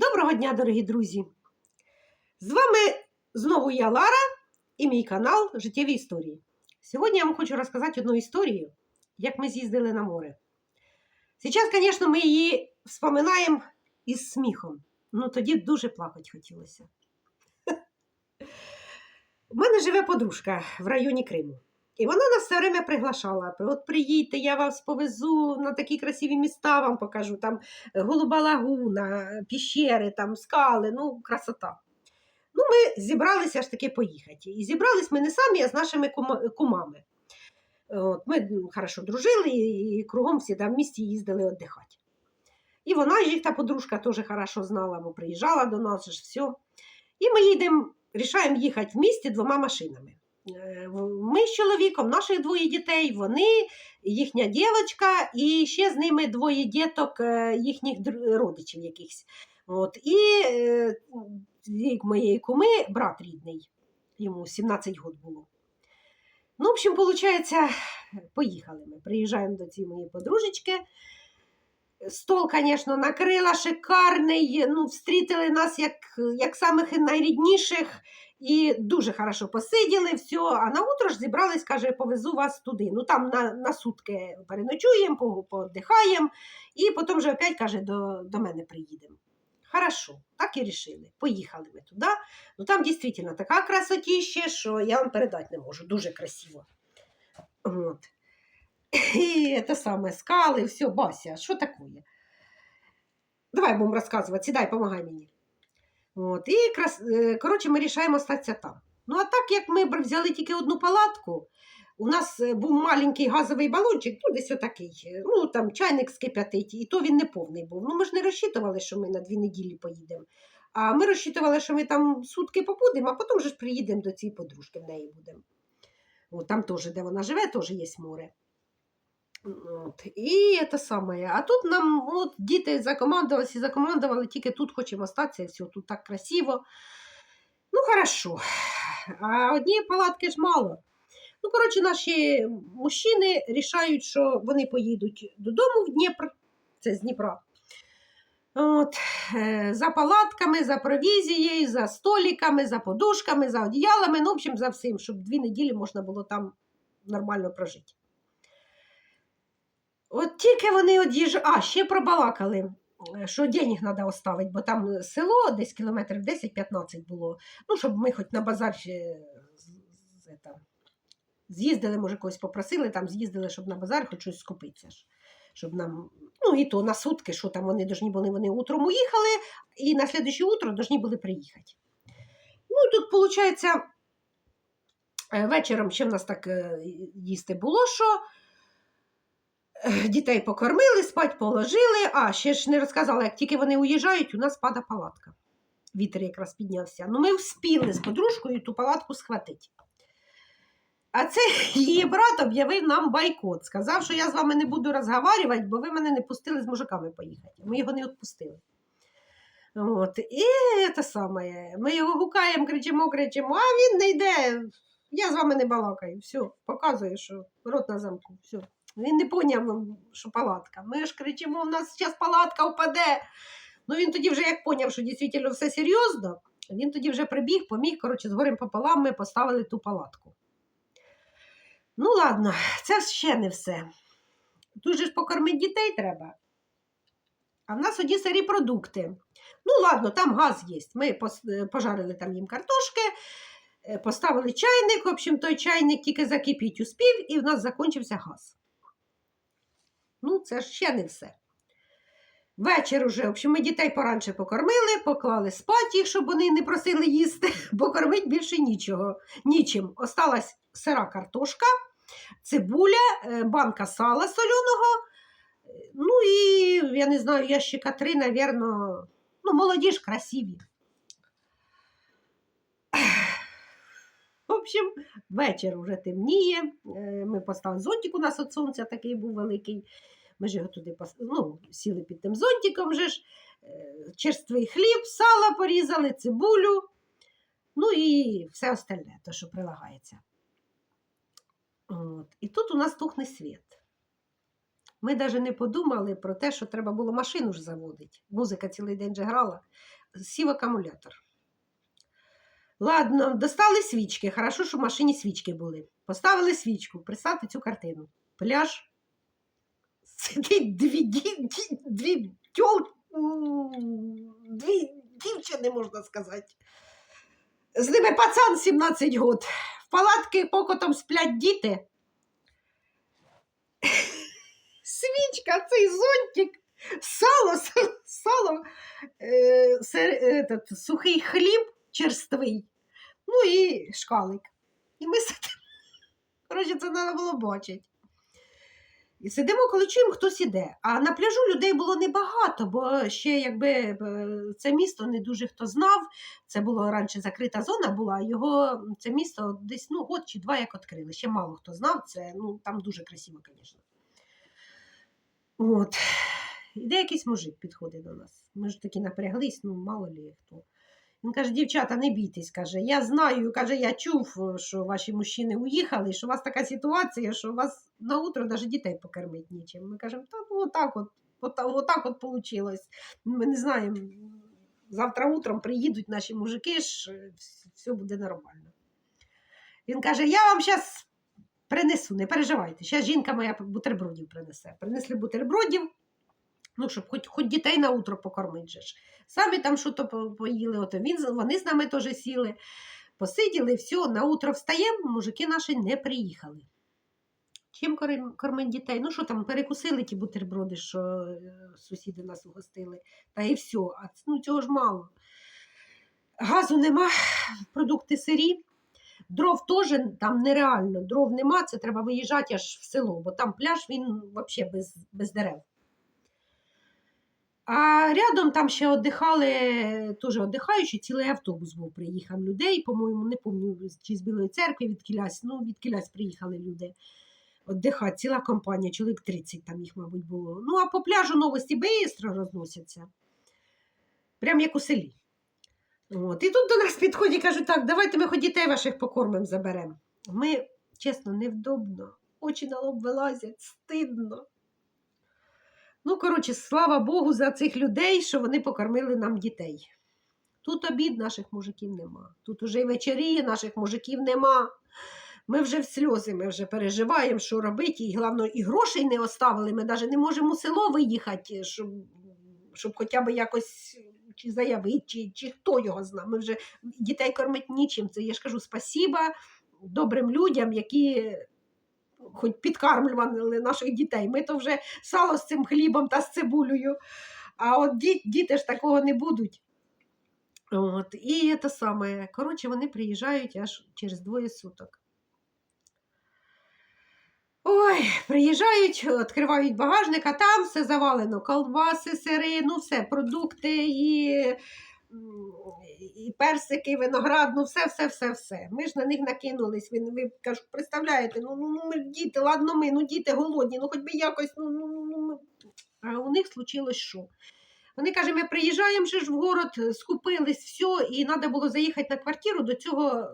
Доброго дня, дорогі друзі! З вами знову я Лара і мій канал Життєві історії. Сьогодні я вам хочу розказати одну історію, як ми з'їздили на море. Зараз, звісно, ми її вспоминаємо із сміхом, ну тоді дуже плакати хотілося. У мене живе подружка в районі Криму. І вона нас все время приглашала. От приїдьте, я вас повезу на такі красиві міста, вам покажу. Там Голуба лагуна, піщери, там скали, ну, красота. Ну, ми зібралися ж таки поїхати. І зібрались ми не самі, а з нашими кумами. От, ми хорошо дружили і, і кругом всі там в місті їздили віддихати. І вона, ж їх та подружка теж хорошо знала, бо приїжджала до нас, ж все. І ми їдемо, рішаємо їхати в місті двома машинами. Е, Ми з чоловіком, наших двоє дітей, вони, їхня дівчинка, і ще з ними двоє діток, е, їхніх родичів якихось. От. І е, вік моєї куми, брат рідний, йому 17 років було. Ну, в общем, виходить, поїхали ми. Приїжджаємо до цієї моєї подружечки. Стол, звісно, накрила шикарний. Ну, встрітили нас як, як самих найрідніших. І дуже хорошо посиділи, все. А на утро ж зібрались, каже, повезу вас туди. Ну там на, на сутки переночуємо, по- пооддихаємо, і потім вже опять каже, до, до мене приїдемо. Хорошо, так і рішили. Поїхали ми туди. Ну там дійсно така красотіще, що я вам передати не можу. Дуже красиво. От. І те саме скали, все, Бася, що таке? Давай будемо розказувати, сідай, помагай мені. От, і крас... е, коротше, ми рішаємо статися там. Ну, а так як ми взяли тільки одну палатку, у нас е, був маленький газовий балончик, ну, десь отакий, е, ну там чайник скип'ятить, і то він не повний був. Ну, ми ж не розчитували, що ми на дві неділі поїдемо. А ми розчитували, що ми там сутки побудемо, а потім ж приїдемо до цієї подружки, в неї будемо. Там теж, де вона живе, теж є море. От. І те саме. А тут нам от, діти закомандувалися і закомандували, тільки тут хочемо остатися, все, тут так красиво. Ну, хорошо. А однієї палатки ж мало. Ну, коротше, наші мужчини рішають, що вони поїдуть додому в Дніпр, це з Дніпра. От, е, за палатками, за провізією, за столиками, за подушками, за одіялами, ну, в общем, за всім, щоб дві неділі можна було там нормально прожити. От тільки вони од'їжджали, а ще пробалакали, е, що денег треба оставити, бо там село десь кілометрів 10-15 було. Ну, щоб ми хоч на базар ще з- з'їздили, може, когось попросили, там з'їздили, щоб на базар хоч щось скупитися. Щоб нам, ну і то на сутки, що там вони должні були, вони утром уїхали, і на слідуюче утро должні були приїхати. Ну, тут, виходить, вечором ще в нас так е, їсти було, що Дітей покормили, спать положили, а ще ж не розказала, як тільки вони уїжджають, у нас пада палатка. Вітер якраз піднявся. Ну, ми вспіли з подружкою ту палатку схватити. А це її брат об'явив нам бойкот. Сказав, що я з вами не буду розговорювати, бо ви мене не пустили з мужиками поїхати. Ми його не відпустили. От. І те саме. Ми його гукаємо, кричимо, кричимо, а він не йде. Я з вами не балакаю. Все, показує, що рот на замку. Все. Він не поняв, що палатка. Ми ж кричимо, у нас зараз палатка впаде. Ну він тоді вже як поняв, що дійсно все серйозно, він тоді вже прибіг, поміг, коротше, з горем пополам ми поставили ту палатку. Ну, ладно, це ще не все. Тут же ж покормити дітей треба. А в нас оді сирі продукти. Ну, ладно, там газ є. Ми е, пожарили там їм картошки, е, поставили чайник. В общем, той чайник тільки закипіть успів, і в нас закінчився газ. Ну, це ще не все. Вечір уже, в общем, ми дітей поранше покормили, поклали спати їх, щоб вони не просили їсти, бо кормить більше нічого. Нічим. Осталась сира картошка, цибуля, е, банка сала соляного. е, Ну і, я не знаю, ящика три, навірно, ну, молоді ж красиві. Общем, вечір вже темніє. Е, Ми поставили зонтик у нас від сонця такий був великий. Ми ж його туди ну, сіли під тим зонтиком, же ж. Е, черствий хліб, сало порізали, цибулю, ну і все остальне, то, що прилагається. От. І тут у нас тухне світ. Ми навіть не подумали про те, що треба було машину ж заводити. Музика цілий день же грала. Сів акумулятор. Ладно, достали свічки. Хорошо, що в машині свічки були. Поставили свічку. Представте цю картину. Пляж. Сидить дві, дві, тьол, дві дівчини, можна сказати. З ними пацан 17 год. В палатки покотом сплять діти. Свічка, цей зонтик, сало, сало, е, се- этот, сухий хліб черствий, ну і шкалик. І ми сидимо. Коротше, це треба було бачити. І сидимо, коли чуємо, хтось іде. А на пляжу людей було небагато, бо ще якби е, це місто не дуже хто знав. Це було раніше закрита зона була, його це місто десь ну, год чи два як відкрили. Ще мало хто знав це. Ну там дуже красиво, звісно. От. Іде якийсь мужик підходить до нас. Ми ж таки напряглись, ну мало лі хто. Він каже, дівчата, не бійтесь, каже, я знаю, каже, я чув, що ваші мужчини уїхали, що у вас така ситуація, що у вас на утро навіть дітей покормити нічим. Ми кажемо, та ну отак от, ота- отак от вийшло. Ми не знаємо, завтра утром приїдуть наші мужики, ж е, все буде нормально. Він каже: я вам зараз принесу, не переживайте. Зараз жінка моя бутербродів принесе. Принесли бутербродів, ну, щоб хоч, хоч дітей на утро покормити. же ж. Самі там що поїли, от він, вони з нами теж сіли, посиділи, все, на утро встаємо, мужики наші не приїхали. Чим кормить дітей? Ну що там, перекусили ті бутерброди, що е, сусіди нас угостили, та і все. А ну, цього ж мало. Газу нема, продукти сирі. Дров теж там нереально. Дров нема, це треба виїжджати аж в село, бо там пляж він взагалі без, без дерев. А рядом там ще віддихали, теж віддихаючі, цілий автобус був, приїхав людей, по-моєму, не пам'ятаю, чи з Білої церкви від Кілясь, ну, від Кілясь приїхали люди. Віддихати, ціла компанія, чоловік 30 там їх, мабуть, було. Ну, а по пляжу новості швидко розносяться. Прям як у селі. От. І тут до нас підходять і кажуть, так, давайте ми хоч дітей ваших покормимо, заберемо. Ми, чесно, невдобно, очі на лоб вилазять, стидно. Ну, коротше, слава Богу, за цих людей, що вони покормили нам дітей. Тут обід наших мужиків нема. Тут уже й вечері наших мужиків нема. Ми вже в сльози, ми вже переживаємо, що робити, і головне, і грошей не оставили. Ми навіть не можемо у село виїхати, щоб, щоб хоча б якось чи заявити, чи, чи хто його знає. Ми вже дітей кормить нічим. Це я ж кажу спасіба добрим людям, які хоч підкармлювали наших дітей. Ми то вже сало з цим хлібом та з цибулею. А от ді- діти ж такого не будуть. От, і те саме. Коротше, вони приїжджають аж через двоє суток. Ой, приїжджають, відкривають багажник, а там все завалено. Колбаси, сири, ну все, продукти і, і персики, і виноград, ну все, все, все, все. Ми ж на них накинулись. Ви, ви кажу, представляєте, ну, ну, ну ми діти, ладно, ми, ну діти голодні, ну хоч би якось, ну, ну, ну, ну. ми- А у них случилось що? Вони каже, ми приїжджаємо ж в город, скупились, все, і треба було заїхати на квартиру до цього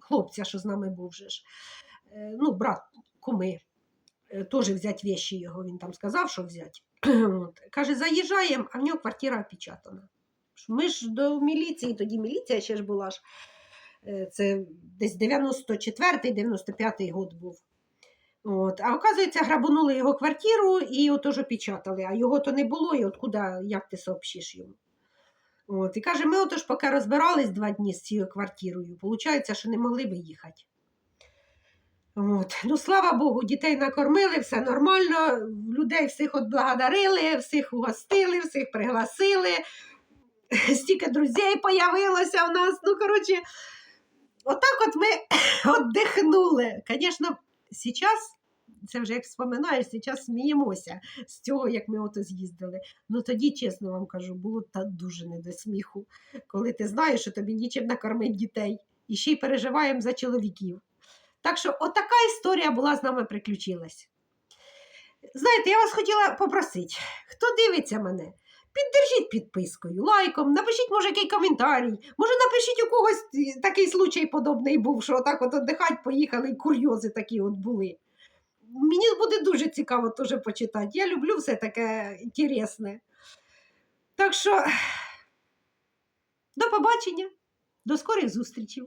хлопця, що з нами був же ж. Е, Ну, брат, куми. Е, Теж взяти вещі його, він там сказав, що взяти. Каже, заїжджаємо, а в нього квартира опечатана. Ми ж до міліції, тоді міліція ще ж була ж. Е, Це десь 94-й, 95-й год був. От. А оказується, грабанули його квартиру і отож опечатали, а його то не було, і от куди, як ти сообщиш йому. От. І каже, ми отож поки розбирались два дні з цією квартирою, виходить, що не могли виїхати. От. Ну, слава Богу, дітей накормили, все нормально, людей всіх отблагодарили, всіх угостили, всіх пригласили. Стільки друзей появилося в нас. Ну, коротше, отак от ми віддихнули. Звісно, зараз, це вже як вспоминаєш, зараз сміємося з цього, як ми ото з'їздили. Ну тоді, чесно вам кажу, було та дуже не до сміху, коли ти знаєш, що тобі нічим накормить дітей, і ще й переживаємо за чоловіків. Так що, отака історія була з нами приключилась. Знаєте, я вас хотіла попросити, хто дивиться мене, Піддержіть підпискою, лайком, напишіть, може, який коментарій. Може, напишіть у когось е, такий случай подобний був, що отак от отдихать поїхали, і курйози такі от були. Мені буде дуже цікаво теж почитати. Я люблю все таке інтересне. Так що, до побачення, до скорих зустрічей.